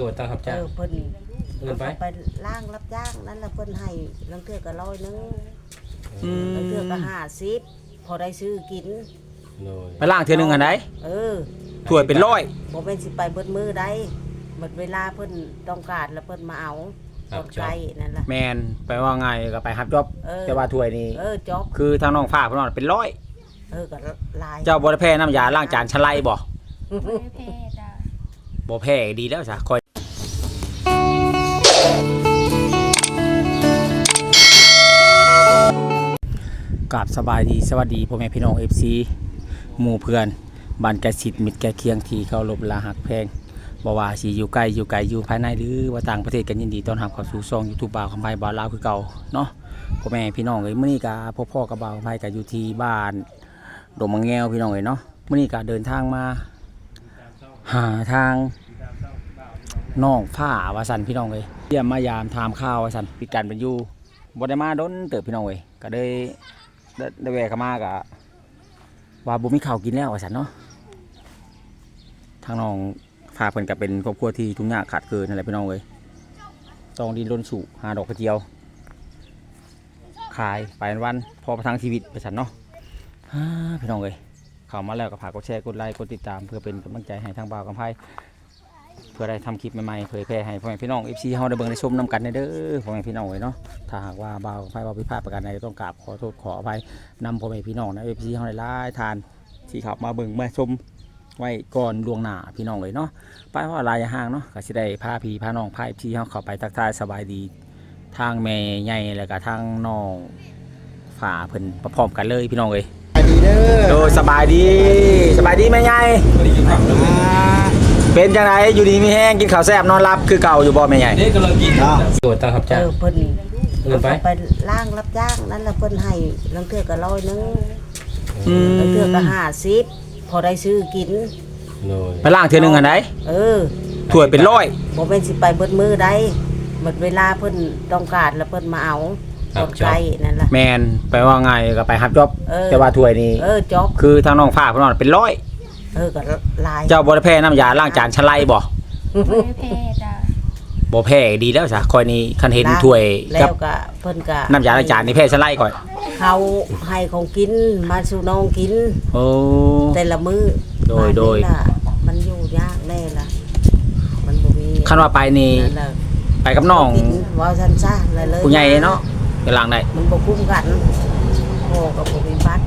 โดดตาครับเอจ้าอเพิ่นเงินไป ไปล่างรับจ้างนั่นแหละเพิ่นให้ลังเทื่อก็ร้อยหนึงอืมลังเทื่อก็ห้าสิบพอได้ซื้อกิน โดยไปล่างเทื่อหนึงอันใดเออถ้วยเป็นร้อยบ่แม่นสิไปเบิดมือได้หมดเวลาเพิ่นต้องการแล้วเพิ่นมาเอาตอนไกลนั่นล่ะ แมนไปว่าไงก็ไปรับจอบเออ แต่ว่าถ้วยนี่เออจบคือทางน้องฟ้าเพิ่นว่าเป็นร้อย เออก็ลายเจ้าบ่ได้แพ้น้ำยาล้างจานชะไลบ่ไม่ได้เพศอะบ่แพ้ดีแล้วจ้ะคอย กับสบายดีสวัสดีพ่อแม่พี่น้อง FC หมู่เพื่อนบ้านแกสิทธิ์มิตรแกเคียงที่เคารพและหักแพงบ่ว่าสิอยู่ใกล้อยู่ไกลอยู่ภายในหรือว่าต่างประเทศกันยินดีต้อนรับเข้าสู่ช่อง YouTube บ่าวคำไผบ่าวลาวคือเก่าเนาะพ่อแม่พี่น้องเอ้ยมื้อนี้ก็พ่อพ่อกับบ่าวคำไผก็อยู่ที่บ้านดงมังแงวพี่น้องเอ้ยเนาะมื้อนี้ก็เดินทางมา หาทางน้องผ้าวาสันพี่น้องเลยเยี่ยมมายามถามข้าววาสันพิการเป็นอยู่บ่ได้มาด้นเติบพี่น้องเลยก็ได้ ได้แวะเข้ามากะว่าบ่มีข้าวกินแล้ววาสันเนาะทางน้องพาเพิ่นก็เป็นครอบครัวที่ทุกข์ยากขาดเกินนั่นแหละพี่น้องเลยต้องดินรนสู่หาดอกกระเจียว ขายไปวันพอประทังชีวิตไปสันเนาะพี่น้องเลยเข้ามาแล้วก็ฝากกดแชร์กดไลค์กดติดตามเพื่อเป็นกำลังใจให้ทางบ่าวกำไพ เพื่อได้ทำคลิปใหม่ๆเผยแพร่ให้พ่อแม่พี่น้องเอฟซีเฮาได้เบิ่งได้ชมนํกันเด้อพ่อแม่พี่น้องเอ้ยเนาะถ้าหากว่าบ่าวกำไพบ่าวผิพาดประการใดต้องกราบขอโทษขออภัยนำพ่อแม่พี่น้องนะเอฟซีเฮาได้หลายทานที่เข้ามาเบิ่งมาชมไว้ก่อนล่วงหน้าพี่น้องเลยเนาะไปว่าหลายห่างเนาะก็สิได้พาพี่พาน้องพาเอฟซีเฮาเข้าไปทักทายสบายดีทางแม่ใหญ่แล้วก็ทางน้องฝ่าเพิ่นพร้อมกันเลยพี่น้องเอ้ยดีเด้อโดสบายดีสบายดีแม่ใหญ่ เป็นจังไดอยู่ดีมีแห้งกินข้าวแซ่บนอนรับคือเก่าอยู่บ่แม่ใหญ่นี่กำลังกินโดดตาครับเอจ้า อเพิ่นเงินไปไปล่างรับจ้างนั่นแหละเพิ่นให้ลังเทื่อก็ร้อยหนึงอืมลังเทื่อก็ห้าสิบพอได้ซื้อกิน โดยไปล่างเทื่อหนึงอันใดเออถ้วยเป็นร้อยบ่แม่นสิไปเบิดมือได้หมดเวลาเพิ่นต้องการแล้วเพิ่นมาเอาตอนไกลนั่นล่ะ แมนไปว่าไงก็ไปรับจอบ เออ แต่ว่าถ้วยนี่เออจบคือทางน้องฟ้าเพิ่นว่าเป็นร้อย เออก็ลายเจ้าบ่ได้แพ้น้ำยาล้างจานชะไลบ่ไม่ได้เพศอะบ่แพ้ดีแล้วจ้ะคอยนี่คันเห็นถ้วยแล้กับวก็เพิ่นก็น้ำยาล้างจานนี่แพ้ชะไลก่อนเขาให้ของกินมาสู่น้องกิน โอ้ แต่ละมื้อโดยโดย บ้านนี่ล่ะมันอยู่ยากแน่ล่ะ มันบ่มีคันว่าไปนี่นั่นล่ะไปกับน้องกินว่าซั่นซะเลยเลยผู้ใหญ่เนาะไปล้างได้มันบ่คุ้มกันพ่อก็บ่มีบัตร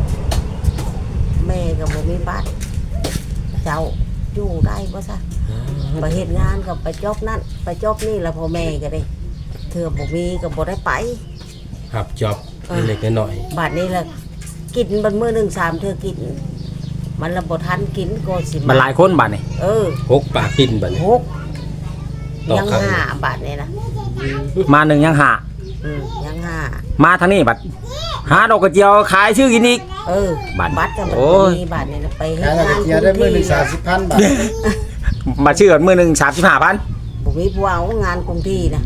แม่ก็บ่มีบัตรเจ้าอยู่ได้บ่ซะไปเฮ็ดงานก็ไปจบนั่นไปจบนี่แล้วพ่อแม่ก็ได้เธอบ่มีก็บ่ได้ไปหับจอบเล็กๆน้อยบัดนี้ล่ะกินบัดมื้อหนึงสามเธอกิน มันละบ่ทันกินก็สิมันหลายคนบัดนี่เออๆหกปากกินบัดนี้หกต่อยังครั้งห้าบาทนี่นะมาหนึ่งยังหาอืมยังห้ามาทางนี้บัด หาดอกกระเจียวขายชื่อกินอีก เออบัตรบัตรจะมันโอ้ย มีบาทนี่นะไปเฮ็ขายดกระงานเทียมได้มื้อหนึงสามสิบพันบาทมาชื่อกันมือหนึ่งสามสิบห้าพันบ่มีผู้เอางานกรุงที่นะ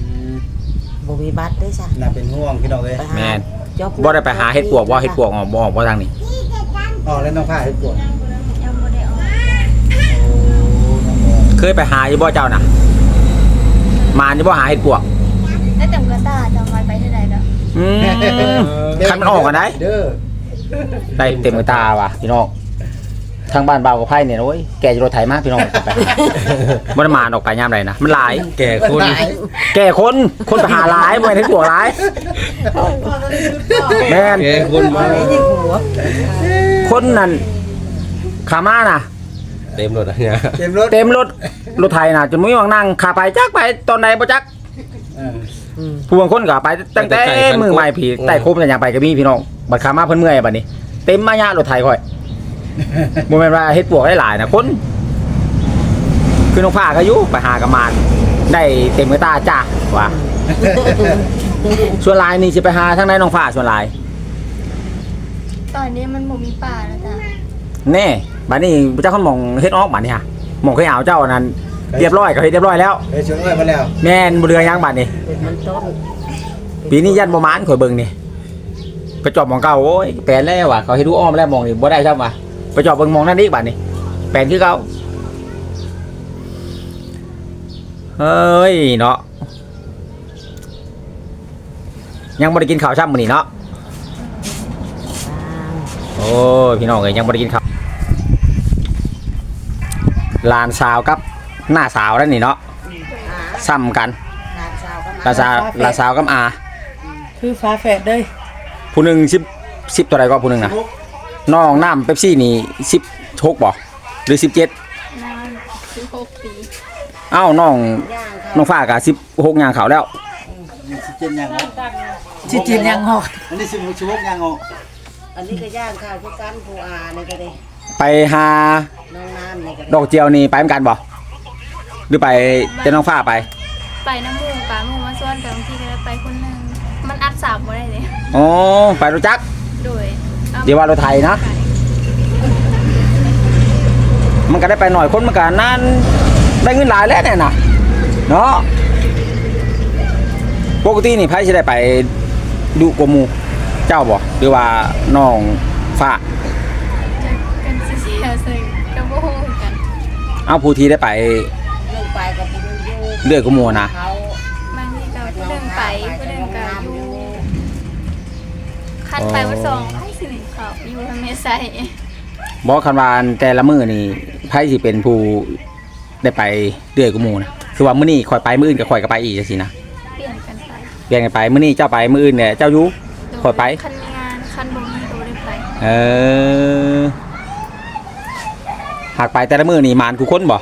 บ่มีบัตรได้ซะน่าเป็นห่วงพี่น้องเอ้ยไปหาแมนจบบ่ได้ไปหาเห็ดปวกบ่เห็ดปวกออกบ่ออกบ่ทางนี้ออกแล้วน้องผ้าให้ปวดยังไม่ได้ออกเคยไปหาอยู่บ่เจ้าน่ะ มาอยู่บ่หาเห็ดปวกแล้วแต่งก อืมคันมันออกกันได้เด้อได้เต็มกระตาว่ะพี่น้องทางบ้านเบาวกับไผ่เนี่ยโอ้ยแกจะรถไถมาพี่น้องไปหาบ่ได้มาออกไปยามใดนะมันหลาย แก่คนแกคนคนไปหาหลายบ่แม่นเห็ดปวกหลายแม่นแก่คนมาไม่ได้หัวคนนั่นขามาน่ะ เต็มรถอะเนี่ยเต็มรถเต็มรถรถไทยน่ะจนมุ้ยวังนั่งขาไปจักไปตอนไหนบ่จักเอออืม ผู้บางคนก็ไปตั้งแต่มือใหม่ผีใต้โคมแต่ยังไปก็มีพี่น้องบัดขามาเพิ่นเมื่อยบัดนี้ เต็มมายะรถไทยข่อยบ่แม่นว่าเฮ็ดปวกได้หลายนะคนคือน้องผ้าก็อยู่ไปหากับมานได้เต็มกระตาจ้าว่าส่วนหลายนี่สิไปหาทางไหนน้องผ้าส่วนหลาย ตอนนี้มันบ่มีป่าแล้วจ้ะแน่บัดนี้เจ้าคนหมองเฮ็ดออกบัดนี้ฮะหมองเคยเอาเจ้านั้น เรียบร้อยก็เฮ็ดเรียบร้อยแล้วไปชวนเอ้ยมาแล้ว แม่นบ่เรือยังบัดนี้เป็นมันต้นปีนี้ยันบ่มานข่อยเบิ่งนี่ไปจอบหมองเก่าโอ้ยแปลนแล้วว่ะเขาให้ดูอ้อมแล้วหมองนี่บ่ได้ครับว่ะไปจอบเบิ่งหมองนั่นอีกบัดนี้แปลนคือเก่าเฮ้ยเนาะยังบ่ได้กินข้าวช่ำมื้อนี้เนาะโอ้ยพี่น้องเอ้ยยังบ่ได้กินข้าวหลานสาวกับ หน้าสาวนั่นนี่เนาะอ่าซ้ำกันหลานสาวก็หลานสาวหลานสาวกับอา คือฟ้าแฝดเด้ยผู้หนึ่งสิบสิบตัวใดก็ผู้หนึ่งนะน้องน้ำเป๊ปซี่นี่สิบหกบ่หรือสิบเจ็ดนานสิบหกปีเอ้าน้องย่างเขาน้องฟ้ากะสิบหกยางเขาแล้วมีสิเจ็ดยังออกจิจินยังหอกอันนี้สิบหกสิบหกยังออกอันนี้ก็ย่างข้าวคือกันผู้อานี่ก็ได้ไปหาน้องน้ำนี่ก็ดได้อกเจียวนี่ไปเหมือนกันบ่ หรือไปแต่น้องฟ้าไป ไปน้ำหมูปลาหมูมาส่วนแต่บางทีก็ได้ไปคนหนึ่งมันอัดสามบ่ได้เลยอ๋อ ไปรู้จัก โดยอาเดี๋ยวว่ารถไทยนะไปมันก็ได้ไปหน่อยคนมันก็นั่นได้เงินหลายแล้วเนี่ยนะเนาะปกตินี่ไพ่จะได้ไปดูกว่าหมูเจ้าบ่หรือว่าน้องฟ้าจะกันเสียๆใส่กระโบงกัน เอาผู้ที่ได้ไป ลงไปกับผู้อยู่เลือกกว่าหมูนะ เขาบางทีก็ผู้หนึ่งไปผู้หนึ่งก็อยู่คันไปวันสองไอ้สิหนึ่งเขาอยู่ทางเมษายบอกคันวาอันแต่ละมือนี่ไพ่สิเป็นผู้ได้ไปเดือยกูหมูนะคือว่ามื้อนี้ข่อยไปมื้ออื่นก็ข่อยก็ไปอีกจังซี่นะเปลี่ยนกันไปเปลี่ยนกันไปมื้อนี้เจ้าไปมื้ออื่นเนี่ยเจ้าอยู่ข่อยไป คันมีงานคันบ่มีก็บ่ได้ไปเออหากไปแต่ละมื้อนี่มานกูคนบ่โดย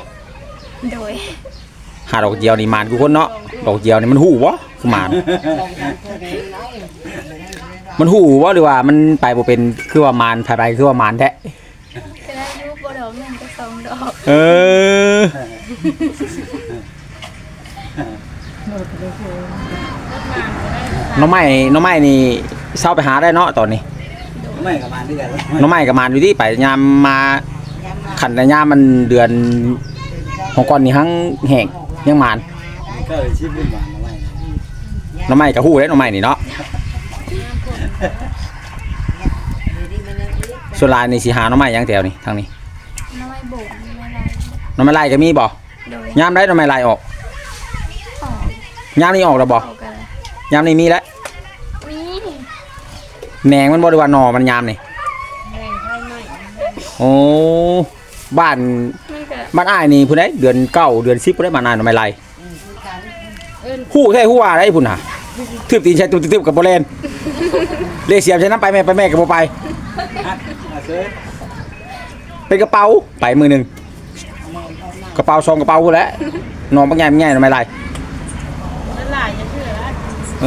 หาดอกเจียวนี่มานกูคนเนาะดอกเจียวนี่มันหู้บ่คือมานลงทางคนนี้น้อยมันหู้บ่หรือว่ามันไปบ่เป็นคือว่ามานไปไปคือว่ามานแท้ก็ได้รูปบ่ดอกหนึ่งก็สองดอกเออน้องใหม่น้องใหม่นี่เศร้าไปหาได้เนาะตอนนี้ไม่กับมาด้วยกันน้องใหม่กับมานอยู่ที่ไปยามมาขันแต่ยามมันเดือนของก่อนนี่ทั้งแห้ง ยังมานก็เลยชิมเป็นหวานมาไว้น้องใหม่กับหู้ได้น้องใหม่นี่เนาะส่วนหลายนี่สิหาน้องใหม่ยังแถวนี่ทางนี้น้อยโบกไม่ไรน้องใหม่ไล่ก็มีบ่โดยยามได้น้องใหม่ไล่ออกออกยามนี้ออกแล้วบ่ออกกันยามนี้มีแล้วมีแหนงมันบ่ได้ว่าหนอมันยามนี่โอ้บ้านมันก็ บ้านอ้ายนี่พุ่นได้เดือนเก้าเดือนสิบพุ่นได้มานานไม่ไรฮู้แท้ฮู้ว่าได้พุ่นน่ะทืบตีนใช้ตึบๆกับบ่เล่นเลเสียมใช้น้ำไปแม่ไปแม่ก็บ่ไปมาซื้อเป็นกระเป๋าไปมือหนึงกระเป๋าซองกระเป๋าพุ่นแหล้วน้องบางใหญ่บางใหญ่ไม่ไรเอ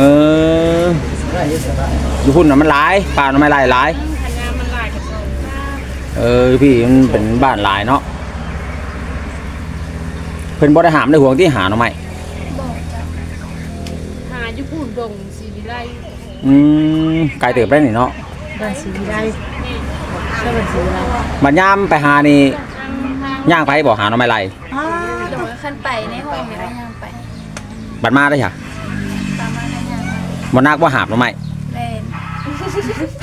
อได้เยอะสุดละอยู่พุ่นน่ะมันหลายป่าน่ะไม่ไรหลายเออพี่มันเป็นบ้านหลายเนาะ เพิ่นบ่ได้หามได้ห่วงที่หาหน่อไม้บอกจ้ะหาอยู่พูนดงสีวิไลอืมไกลเติบได้นี่เนาะบ้านสีวิไลใช่บ้านสีวิไลบัดยามไปหานี่ย่างไปบ่หาหน่อไม้ไรอ้าโดยขั้นไปในห้องเนี่ยก็ยังไปบัดมาได้ค่ะตามมาในยังไปบ่นักว่าหาบหน่อไม้เล่น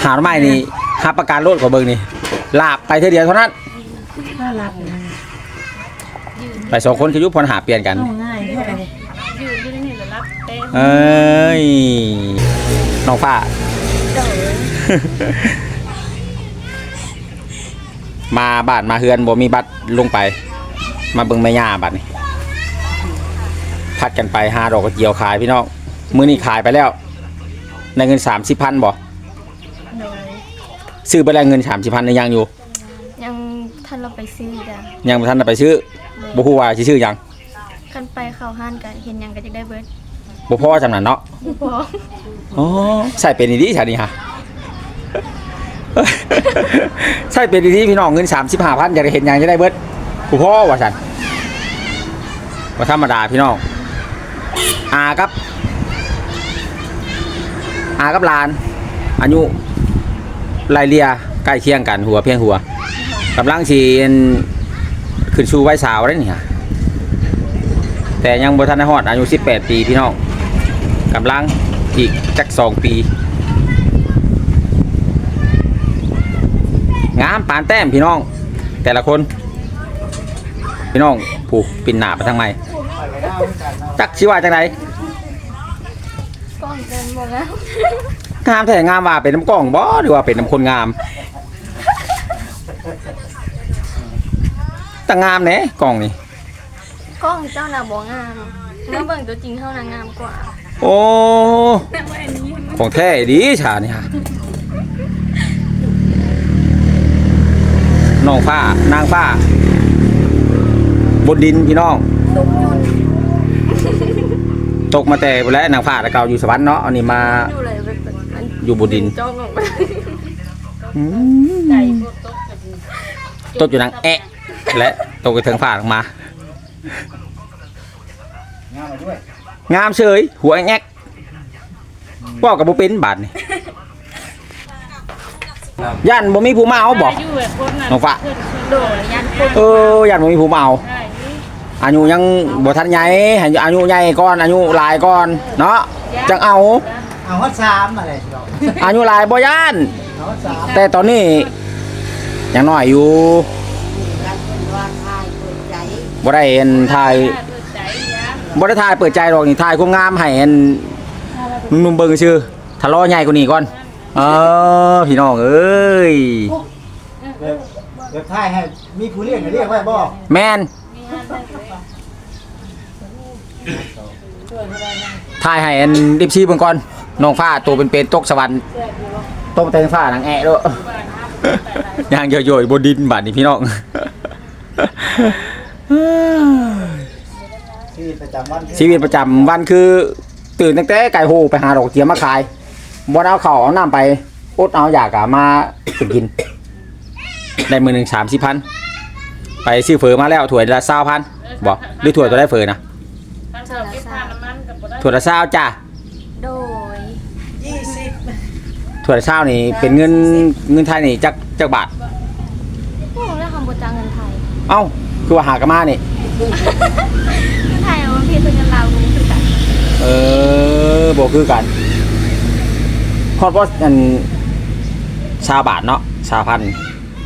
หาหน่อไม้นี่หาประกันโลดกว่าเบิ่งนี่ลาบไปเท่อเดียวเท่านั้น น่ารักนะ ไปสองคนคือยุพรหาเปลี่ยนกัน เอาง่ายเท่าไหร่ยืนอยู่ในนี่แล้วรับเต้นเอ้ยน้องฟ้ามาบ้านมาเฮือนบ่มีบัตรลงไป มาเบิ่งแม่ย่าบัดนี่พัดกันไปหาดอกกระเจียวขายพี่น้องมื้อนี้ขายไปแล้วได้เงิน30,000บ่โดยซื้อไปแล้วเงิน30,000ยังอยู่ ยังท่านเราไปซื้อจ้ะยังบ่ทันได้ไปซื้อ บ่ฮู้ว่าสิซื้อหยังขั้นไปเข้าห้านกันเห็นหยังก็จะได้เบิร์ดบ่พอจำนั้นเนาะพออ๋อใส่เป็นดีๆซะนี่ฮะใช่เป็นดีๆพี่น้องเงิน35,000อยากได้เห็นหยังจะได้เบิดผู้พ่อว่าซั่นบ่ธรรมดาพี่น้องอากับอากับหลาน อายุไล่เลี่ยใกล้เคียงกันหัวเพียงหัวกำลังสิ ขึ้นสู่วัยสาวแล้วนี่ฮะแต่ยังบ่ทันได้ฮอดอายุ 18 ปีพี่น้องกำลังอีกจักสองปี งามปานแต้มพี่น้อง แต่ละคน พี่น้องผูกปินหนาไปทางไหนอยไปได้เหมือนกันเนาะจักสิว่าจังไดกล้องเกินบ่งามงามแท้งามว่าเป็นน้ำกล้องบ่หรือว่าเป็นน้ำคนงาม แต่งามแหน่กล้องนี่กล้องเจ้าน่ะบ่งามเมื่อเบิ่งตัวจริงเท่านั้นงามกว่าโอ้ของแท้ดีชานี่ฮะน้องฟ้านางฟ้า บนดินพี่น้องตุกยุ่นตกมาแต่พุ่นแหล้วนางฟ้าแต่เก่าอยู่สวรรค์เนาะอันนี้มาอยู่เลยแบบมันอยู่บนดินจ้องออกไปอืมไก่พวกตกกับตกอยู่นางแอะ และตกกระเทิงฟ้าลงมา งามมาด้วยงามเฉยหัวแงกว่ากับบุเป็นบาทนี่ย่านบ่มีผู้มาเอาบอกอยู่แบบคนนั้นน้องฟ้าเพิ่นโดดยันคนเออย่านบ่มีผู้มาเอาใช่นี่อายุยังบ่ทันใหญ่ให้อายุใหญ่ก่อนอายุหลายก่อนเนาะจังเอา เอาฮอดสามอะไรสิเราอายุหลายบ่ย่าน เอาฮอดสามแต่ตอนนี้ยังน้อยอยู่ บ่ได้เห็นถ่ายถ้าเปิดใจยะบ่ได้ถ่ายเปิดใจหรอกนี่ถ่ายความงามให้เห็นหนุ่มๆเบิ่งซื่อถ้ารอใหญ่กว่านี้ก่อนเออพี่น้องเอ้ยแบบแบบท้ายให้มีผู้เรียกให้เรียกไว้บ่แม่นถ่ายให้อันดิบซีเบิ่งก่อนน้องฟ้าตัวเป็นๆตกสวรรค์ตกเต็งฟ้านางแอะเด้อย่างย่อยๆบนดินบาดนี้พี่น้อง ชีวิตประจำวันชีวิตประจำวันคือตื่นตั้งแต่ไก่โหไปหาดอกเจียมมาขายบ่เอาข้าวเอาน้ำไปอดเอาอยากอะมากินกิน ได้มือหนึ่งสามสิบพันไปซื้อเฟอมาแล้วถ้วยละเศร้าพันบอกหรือถ้วยตัวได้เฟอนะทางเธอเก็บผ้าน้ำมันกับบ่ได้ถ้วยละเศร้าจ้าโดยถ้วยละเศร้านี่เป็นเงินเงินไทยนี่จักจักบาทพวกเราทำบทจางเงินไทย เอ้า คือว่าหากนมานี่เงินไทยเอามาเพียงเป็นเงินลาวรู้คือกันเออบอกคือกันฮอดบ่อันชาบาทเนาะชาพัน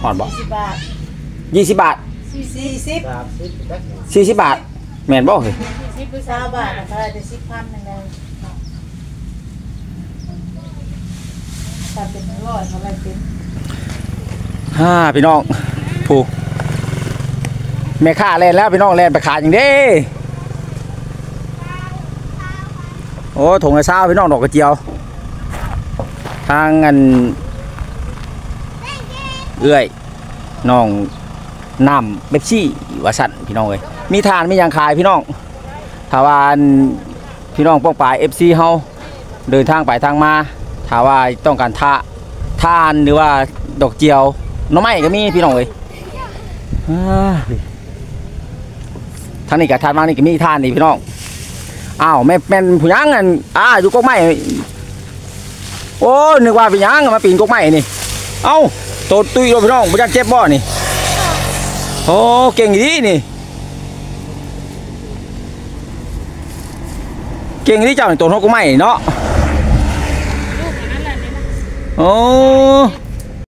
ฮอดบ่สิบบาทยี่สิบบาทสี่สิบสามสิบจักสี่สิบบาท แม่นบ่เฮ้ยสี่สิบหรือสามบาทนะคะได้สิบพันหนึ่งเลยถ้าเป็นร้อยเขาได้เป็นฮ่าพี่น้องผู้ แม่ค้าแล่นแล้วพี่น้องแล่นไปขายอย่างเด้โอ้ถุงละเช้าพี่น้องดอกกระเจียว ทางอันเอื้อยน้องน้ำเบบซี่วาสันพี่น้องเอ้ยมีทานมียังขายพี่น้องถ้าวันพี่น้องป้องปลาย FC เฮาเดินทางไปทางมาถ้าว่าต้องการทาทานหรือว่าดอกเจียวน้องไม้ก็มีพี่น้องเอ้ย ทางนี้กับทานมานี่ก็มีทานนี่พี่น้องอ้าวแม่แม่นผู้ยังอันอ่าอยู่กกไม้โอ้นึกว่าเป็นยังมาปีนกกไม้นี่ เอ้าโตดตุยโดนพี่น้องบ่จักเจ็บบ่นี่โอ้เก่งดีนี่ เก่งดีเจ้านี่ตนกกไม้เนาะลูกอันนั้นแหละนี่นะโอ้